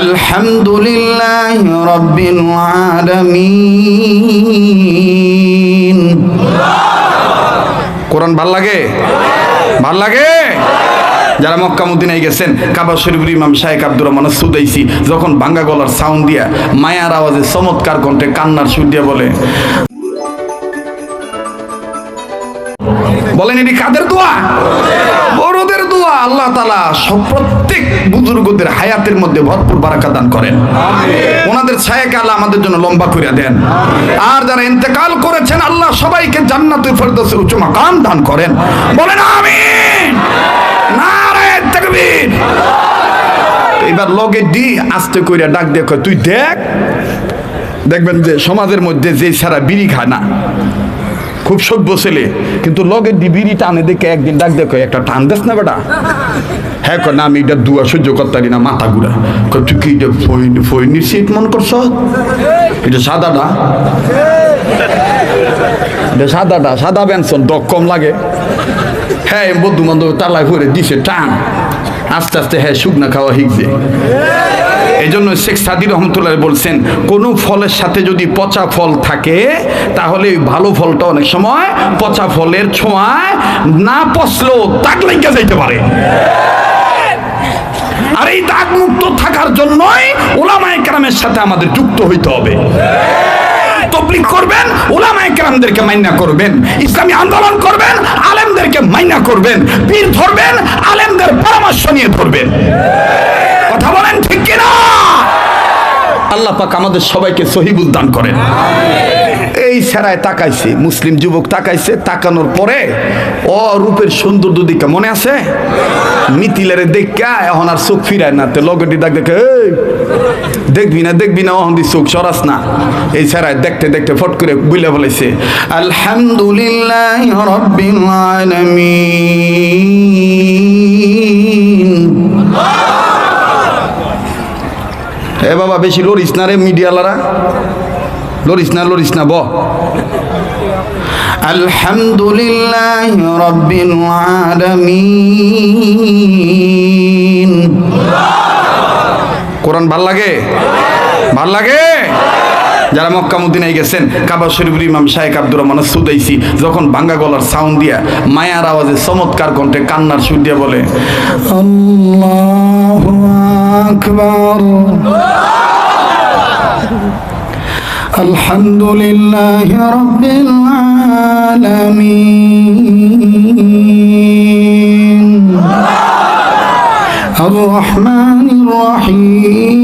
الحمد لله رب العالمين কোরআন ভাল লাগে ভাল লাগে যারা মক্কা মদিনায় গেছেন কাবা শরীফের ইমাম শাহেক আব্দুর রহমান সুদাইসি যখন বাঙ্গা গলার সাউন্ড দিয়া মায়ার আওয়াজে চমৎকার কণ্ঠে কান্নার সুর দিয়া বলে বলেন এটি কাদের দোয়া? বড়দের দোয়া। আল্লাহ তালা সব প্রত্যেক বুজুর্গদের হায়াতের মধ্যে ভরপুর বারাকা দান করেন। ওনাদের ছায়াকে আল্লাহ আমাদের জন্য লম্বা করে দেন। আর যারা ইন্তেকাল করেছেন আল্লাহ সবাইকে জান্নাতুল ফেরদৌসের উচ্চ মাকাম দান করেন। বলেন আমিন। নারায়ে তাকবীর। এবার লগে দি আস্তে কইরা ডাক কয়, তুই দেখ দেখবেন যে সমাজের মধ্যে যে সারা বিড়ি খায় না খুব সভ্য ছেলে, কিন্তু লগে ডিবিরি টানে দেখে একদিন ডাক দেখো, একটা টান দেস না বেটা? হ্যাঁ কয়, না, আমি এটা দুয়া সহ্য করতে না, মাথা ঘুরা। তুই কি এটা ফইন, ফইনির সিট মন করছ? এটা সাদাটা। এটা সাদাটা, সাদা বেনসন দক কম লাগে। হ্যাঁ বন্ধু বান্ধব তালায় ভরে দিছে, টান। আস্তে আস্তে হ্যাঁ শুকনা খাওয়া শিখছে এই জন্য শেখ সাদি রহমতুল্লাহ বলছেন, কোনো ফলের সাথে যদি পচা ফল থাকে, তাহলে ওই ভালো ফলটা অনেক সময় পচা ফলের ছোঁয়ায় না পচলেও তাক লেগে যাইতে পারে। আর এই দাগ মুক্ত থাকার জন্যই ওলামায় কেরামের সাথে আমাদের যুক্ত হইতে হবে। তবলিগ করবেন, ওলামায়ে কেরামদেরকে মাইনা করবেন, ইসলামী আন্দোলন করবেন, আলেমদেরকে মাইনা করবেন, পীর ধরবেন, আলেমদের পরামর্শ নিয়ে ধরবেন কথা বলেন ঠিক কিনা আল্লাহ পাক আমাদের সবাইকে সহিবুল দান করেন। এই সেরায় তাকাইছে মুসলিম যুবক তাকাইছে তাকানোর পরে ও রূপের সৌন্দর্য মনে আছে? মিতিলের দেখা এখন আর চোখ ফিরায় না। তে লগেটি ডাক দেখে "এই, দেখবি না দেখবি না অহন চোখ সরাস না। এই সেরায় দেখতে দেখতে ফট করে বুলে বলেছে আলহামদুলিল্লাহ রব্বিল আলামিন। বাবা বেশি লড়িস না রে মিডিয়ালারা লড়িস না লড়িস না ব। আলহামদুলিল্লাহ রব্বিল আলামিন। কোরআন ভালো লাগে? ভালো লাগে? যারা মক্কা মদিনায় গেছেন কাবা শরীফের ইমাম শাহেক আব্দুর রহমান সুদাইসি যখন বাঙ্গা গলার সাউন্ড দিয়া মায়ার আওয়াজে চমৎকার কণ্ঠে কান্নার সুর দিয়া বলে আল্লাহু আকবার الحمد لله رب العالمين الرحمن الرحيم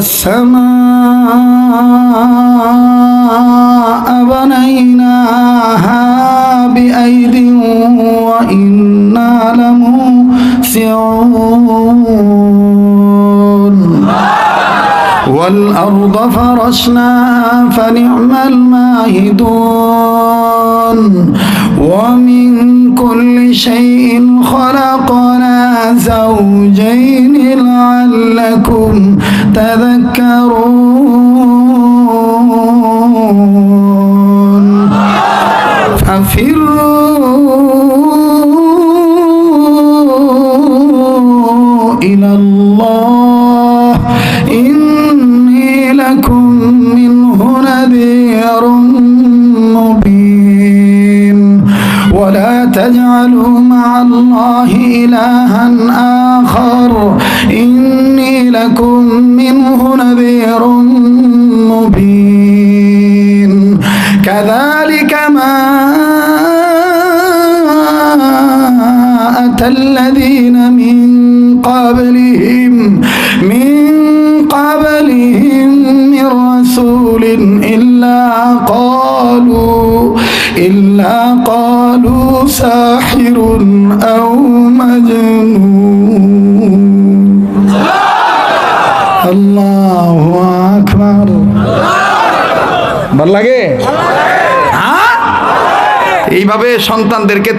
والسماء بنيناها بأيد وإنا لموسعون. والأرض فرشناها فنعم الماهدون. ومن كل شيء خلقنا زوجين لعلكم تذكرون. ففروا إلى الله. إني لكم منه نذير مبين. ولا تجعلوا لكم منه نذير مبين. كذلك ما أتى الذين من قبلهم من قبلهم من رسول إلا قالوا إلا قالوا ساحر أو مجنون. আল্লাহ আকবার। ভালো লাগে? হ্যাঁ? এইভাবে সন্তানদেরকে